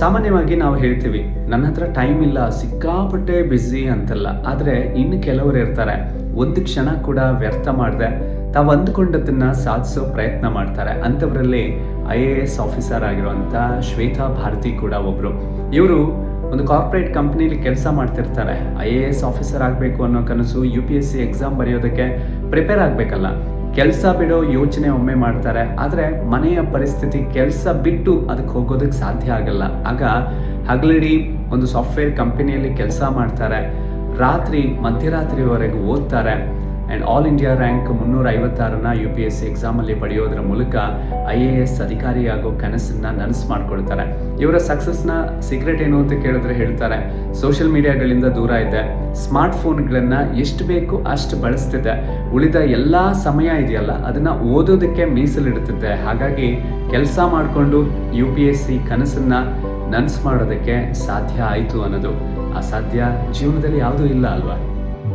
ಸಾಮಾನ್ಯವಾಗಿ ನಾವು ಹೇಳ್ತೀವಿ, ನನ್ನ ಹತ್ರ ಟೈಮ್ ಇಲ್ಲ, ಸಿಕ್ಕಾಪಟ್ಟೆ ಬ್ಯುಸಿ ಅಂತಲ್ಲ. ಆದರೆ ಇನ್ನು ಕೆಲವರು ಇರ್ತಾರೆ. ಒಂದು ಕ್ಷಣ ಕೂಡ ವ್ಯರ್ಥ ಮಾಡದೆ, ತಾವು ಅಂದುಕೊಂಡದನ್ನ ಸಾಧಿಸೋ ಪ್ರಯತ್ನ ಮಾಡ್ತಾರೆ. ಅಂಥವರಲ್ಲಿ ಐ ಎ ಎಸ್ ಆಫೀಸರ್ ಆಗಿರುವಂಥ ಶ್ವೇತಾ ಭಾರತಿ ಕೂಡ ಒಬ್ರು. ಇವರು ಒಂದು ಕಾರ್ಪೊರೇಟ್ ಕಂಪ್ನಿಲಿ ಕೆಲಸ ಮಾಡ್ತಿರ್ತಾರೆ. ಐ ಎ ಎಸ್ ಆಫೀಸರ್ ಆಗಬೇಕು ಅನ್ನೋ ಕನಸು U P S C exam ಬರೆಯೋದಕ್ಕೆ ಪ್ರಿಪೇರ್ ಆಗಬೇಕಲ್ಲ. ಕೆಲಸ ಬಿಡೋ ಯೋಚನೆ ಒಮ್ಮೆ ಮಾಡ್ತಾರೆ, ಆದರೆ ಮನೆಯ ಪರಿಸ್ಥಿತಿ ಕೆಲಸ ಬಿಟ್ಟು ಅದಕ್ಕೆ ಹೋಗೋದಕ್ಕೆ ಸಾಧ್ಯ ಆಗಲ್ಲ. ಆಗ ಹಗಲಿಡಿ ಒಂದು ಸಾಫ್ಟ್ವೇರ್ ಕಂಪನಿಯಲ್ಲಿ ಕೆಲಸ ಮಾಡ್ತಾರೆ, ರಾತ್ರಿ ಮಧ್ಯರಾತ್ರಿವರೆಗೂ ಓದ್ತಾರೆ ಆ್ಯಂಡ್ ಆಲ್ ಇಂಡಿಯಾ ರ್ಯಾಂಕ್ ಮುನ್ನೂರ ಐವತ್ತಾರನ್ನ ಯು ಪಿ ಎಸ್ ಸಿ ಎಕ್ಸಾಮಲ್ಲಿ ಪಡೆಯೋದ್ರ ಮೂಲಕ ಐ ಎ ಎಸ್ ಅಧಿಕಾರಿಯಾಗೋ ಕನಸನ್ನ ನನಸು ಮಾಡ್ಕೊಳ್ತಾರೆ. ಇವರ ಸಕ್ಸಸ್ನ ಸೀಕ್ರೆಟ್ ಏನು ಅಂತ ಕೇಳಿದ್ರೆ ಹೇಳ್ತಾರೆ ಸೋಷಿಯಲ್ ಮೀಡಿಯಾಗಳಿಂದ ದೂರ ಇದೆ ಸ್ಮಾರ್ಟ್ ಫೋನ್ಗಳನ್ನು ಎಷ್ಟು ಬೇಕು ಅಷ್ಟು ಬಳಸ್ತಿದೆ, ಉಳಿದ ಎಲ್ಲ ಸಮಯ ಇದೆಯಲ್ಲ ಅದನ್ನು ಓದೋದಕ್ಕೆ ಮೀಸಲಿಡುತ್ತಿದ್ದೆ ಹಾಗಾಗಿ ಕೆಲಸ ಮಾಡಿಕೊಂಡು ಯು ಪಿ ಎಸ್ ಸಿ ಕನಸನ್ನ ನನಸು ಮಾಡೋದಕ್ಕೆ ಸಾಧ್ಯ ಆಯಿತು ಅನ್ನೋದು. ಅಸಾಧ್ಯ ಜೀವನದಲ್ಲಿ ಯಾವುದೂ ಇಲ್ಲ ಅಲ್ವಾ?